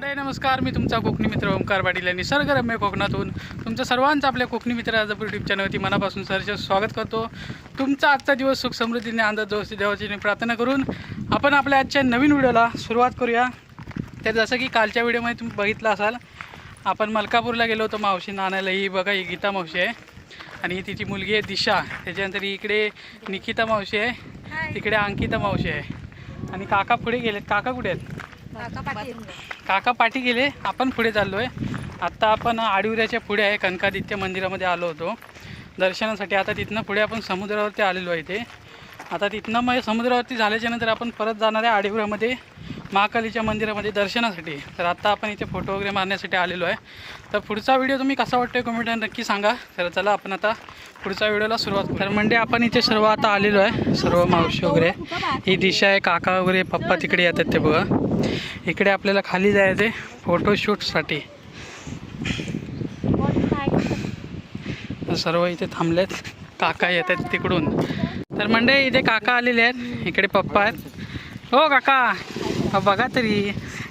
मंडळी नमस्कार. मी तुमचा कोकणी मित्र ओंकार पाटील आणि निसर्गरम्य कोकणातून तुमचं सर्वांचं आपल्या कोकणी मित्र राजापूर यूट्यूब चॅनलवरती मनापासून सहर्ष स्वागत करतो. तुमचा आजचा दिवस सुख समृद्धीने आनंदात जाऊ अशी देवाची प्रार्थना करून आपण आपल्या आजच्या नवीन व्हिडिओला सुरुवात करूया. तर जसं की कालच्या व्हिडिओमध्ये तुम्ही बघितलं असाल आपण मलकापूरला गेलो होतो मावशींना आणायला ही बघा ही गीता मावशी आहे. आणि ही तिची मुलगी आहे दिशा. त्याच्यानंतर इकडे निकिता मावशी आहे. तिकडे अंकिता मावशी आहे. आणि काका पुढे गेलेत. काका कुठे आहेत? काका पाठी गेले आपण पुढे चाललो आहे आत्ता आपण आडिवऱ्याच्या पुढे आहे कनकादित्य मंदिरामध्ये आलो होतो. दर्शनासाठी आता तिथनं पुढे आपण समुद्रावरती आलेलो आहे इथे. आता तिथनं मग समुद्रावरती झाल्याच्यानंतर आपण परत जाणार आहे आडिवऱ्यामध्ये महाकालीच्या मंदिरामध्ये दर्शनासाठी. तर आत्ता आपण इथे फोटो वगैरे मारण्यासाठी आलेलो आहे. तर पुढचा व्हिडिओ तुम्ही कसा वाटतोय कमेंट नक्की सांगा. तर चला आपण आता पुढच्या व्हिडिओला सुरुवात तर म्हणजे आपण इथे सर्व आता आलेलो आहे. सर्व मावशी वगैरे. ही दिशा आहे काका वगैरे पप्पा तिकडे येतात ते बघा. इकडे आपल्याला खाली जायचं आहे फोटोशूटसाठी सर्व इथे थांबलेत. काका येत आहेत तिकडून. तर म्हणजे इथे काका आलेले आहेत. इकडे पप्पा आहेत. हो काका. बघा तरी.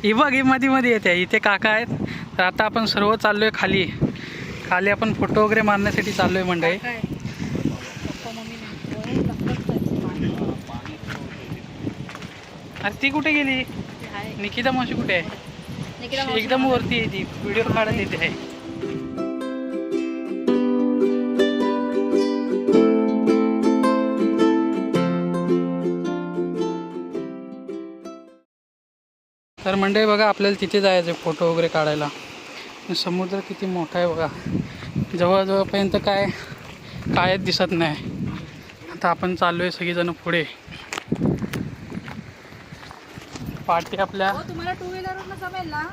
ही बघ ही मध्ये मध्ये येते. इथे काका आहेत. तर आता आपण सर्व चाललो आहे खाली. खाली आपण फोटो वगैरे मारण्यासाठी चाललो आहे. मंडळी अरे ती कुठे गेली? निकिता मावशी कुठे आहे? एकदम वरती आहे ती. व्हिडिओ काढत येते. आहे तर मंडळी बघा आपल्याला तिथे जायचं आहे फोटो वगैरे काढायला. समुद्र किती मोठा आहे बघा. जवळजवळपर्यंत काय कायच दिसत नाही. आता आपण चाललो आहे सगळीजणं पुढे. पाठी आपल्या हो तुम्हाला टू जमेल ना?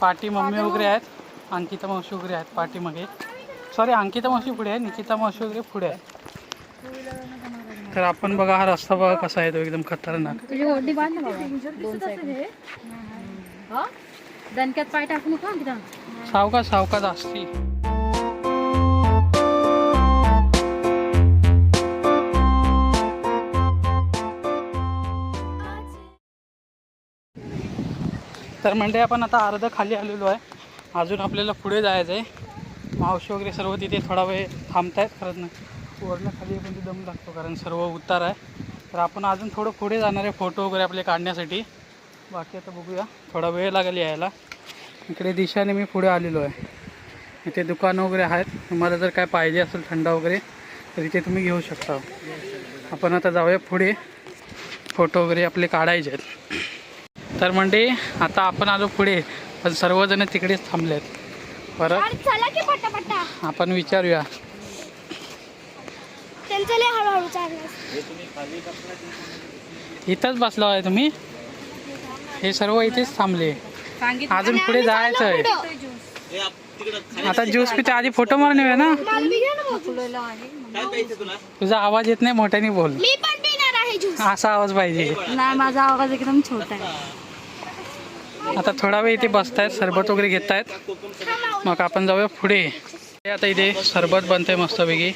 पाठी मम्मी वगैरे आहेत अंकिता मावशी वगैरे आहेत पाठीमागे सॉरी अंकिता मावशी पुढे आहे निकिता मावशी वगैरे पुढे आहे. तर आपण बघा हा रस्ता बघा कसा आहे तो एकदम खतरनाक. तुझी ओढणी बांध ना बाबा. दोन साईड दणक्यात पाय टाकू नको तिथं. सावकाश सावकाश असती. तर म्हणजे आपण आता अर्ध खाली आलेलो आहे. अजून आपल्याला पुढे जायचं आहे मावशी वगैरे सर्व तिथे थोडा वेळ थांबत आहेत कारण वरनं खाली पण दम लागतो कारण सर्व उतार आहे. तर आपण अजून थोडं पुढे जाणार आहे फोटो वगैरे आपले काढण्यासाठी. बाकी आता बघूया थोडा वेळ लागेल यायला. इकडे दिशाने मी पुढे आलेलो आहे. इथे दुकानं वगैरे आहेत. तुम्हाला जर काय पाहिजे असेल थंड वगैरे तर इथे तुम्ही घेऊ शकता. आपण आता जाऊया पुढे. फोटो वगैरे आपले काढायचे आहेत. तर म्हणजे आता आपण आलो पुढे. पण सर्वजण तिकडेच थांबलेत. परत चला की पटापटा. आपण विचारूया. त्यांचं लय हळूहळू चाललं इथंच बसलो आहे तुम्ही? हे सर्व इथेच थांबले. अजून पुढे जायचं आहे आता ज्यूस पिते आधी फोटो मारून येऊया ना? तुझा आवाज येत नाही मोठ्याने बोल. मी पण पिणार आहे ज्यूस. असा आवाज पाहिजे. नाही माझा आवाज एकदम छोटा आहे. आता थोडा वेळ इथे बसतायत सरबत वगैरे घेत आहेत मग आपण जाऊया पुढे. आता इथे सरबत बनते मस्तपैकी.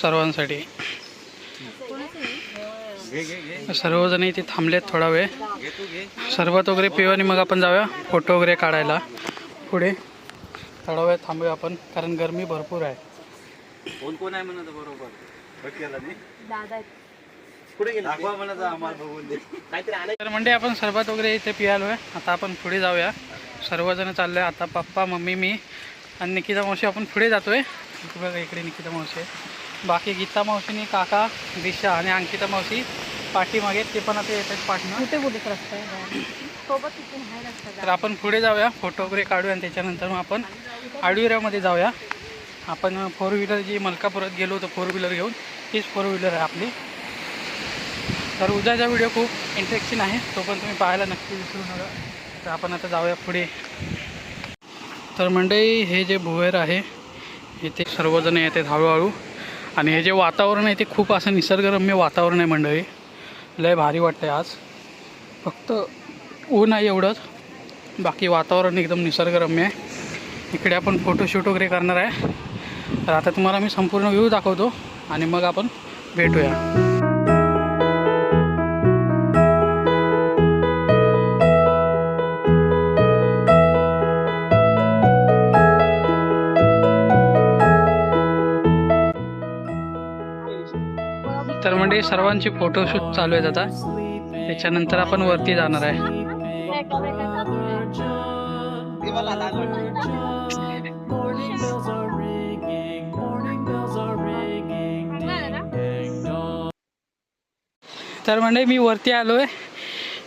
सर्वांसाठी. सर्वजण इथे थांबलेत थोडा वेळ. सरबत वगैरे पिऊ आणि मग आपण जाऊया फोटो वगैरे काढायला. पुढे थोडा वेळ थांबूया आपण कारण गरमी भरपूर आहे. कोण कोण आहे म्हणत बरोबर? तर म्हणजे आपण सरबत वगैरे इथे पियालो आहे. आता आपण पुढे जाऊया. सर्वजण चाललो. आहे आता पप्पा मम्मी मी आणि निकिता मावशी आपण पुढे जातो आहे बघा इकडे निकिता मावशी आहे. बाकी गीता मावशीनी काका दिशा आणि अंकिता मावशी पाठीमागे ते पण आता येत आहेत पाठीमागे. कुठे कुठे रस्ता आहे सोबत तिथून आहे रस्ता तर आपण पुढे जाऊया फोटो वगैरे काढूया आणि त्याच्यानंतर मग आपण आडविऱ्यामध्ये जाऊया. आपण फोर व्हीलर जी मलकापुरात गेलो होतो फोर व्हीलर घेऊन तीच फोर व्हीलर आहे आपली. तर उद्याचा व्हिडिओ खूप इंटरेस्टिंग आहे तो पण तुम्ही पाहायला नक्की विसरू नका. तर आपण आता जाऊया पुढे. तर मंडळी हे जे भुवेर आहे इथे सर्वजण येतात हळूहळू. आणि हे जे वातावरण आहे ते खूप असं निसर्गरम्य वातावरण आहे मंडळी. लय भारी वाटतं आज. फक्त ऊन आहे एवढंच बाकी वातावरण एकदम निसर्गरम्य आहे. इकडे आपण फोटोशूट वगैरे करणार आहे. तर आता तुम्हाला मी संपूर्ण व्ह्यू दाखवतो आणि मग आपण भेटूया. मध्ये सर्वांची फोटोशूट चालू आहेत आता. त्याच्यानंतर आपण वरती जाणार आहे. तर म्हणजे मी वरती आलो आहे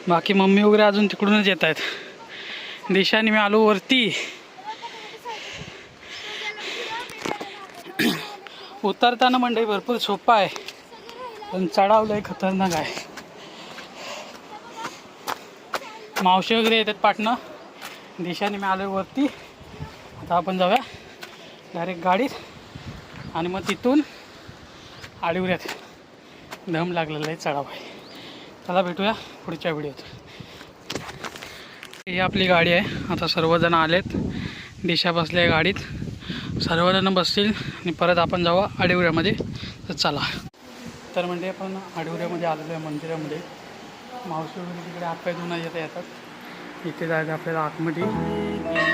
बाकी मम्मी वगैरे अजून तिकडूनच येत आहेत. दिशाने मी आलो वरती. उतरताना मंडई भरपूर सोपा आहे. पण चढावलं आहे खतरनाक आहे. मावशी वगैरे येतात पाटणं दिशाने मी आलो वरती. आता आपण जाऊया. डायरेक्ट गाडीत. आणि मग तिथून आडिवऱ्यात. दम लागलेला आहे चढाव आहे. चला भेटूया पुढच्या व्हिडिओत. ही आपली गाडी आहे. आता सर्वजण आलेत. दिशा बसल्या आहे गाडीत. सर्वजण बसतील आणि परत आपण जाऊ आडिवऱ्यामध्ये. तर चला. तर म्हणजे आपण आडिवऱ्यामध्ये आलेलो आहे मंदिरामध्ये. मावशी वगैरे तिकडे हातपाय धुवून येता येतात. इथे जायचं आपल्याला आतमध्ये.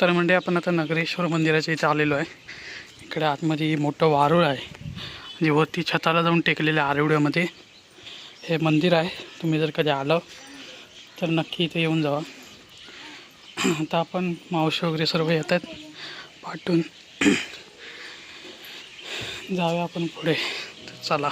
तर म्हणजे आपण आता नगरेश्वर मंदिराच्या इथे आलेलो आहे. इकडे आतमध्ये मोठं वारुळ आहे. जे वरती छताला जाऊन टेकलेलं आहे आरवड्यामध्ये हे मंदिर आहे. तुम्ही जर कधी आलं तर नक्की इथे येऊन जावा. आता आपण मावशी वगैरे सर्व येत आहेत. पाठवून जाऊया आपण पुढे. तर चला.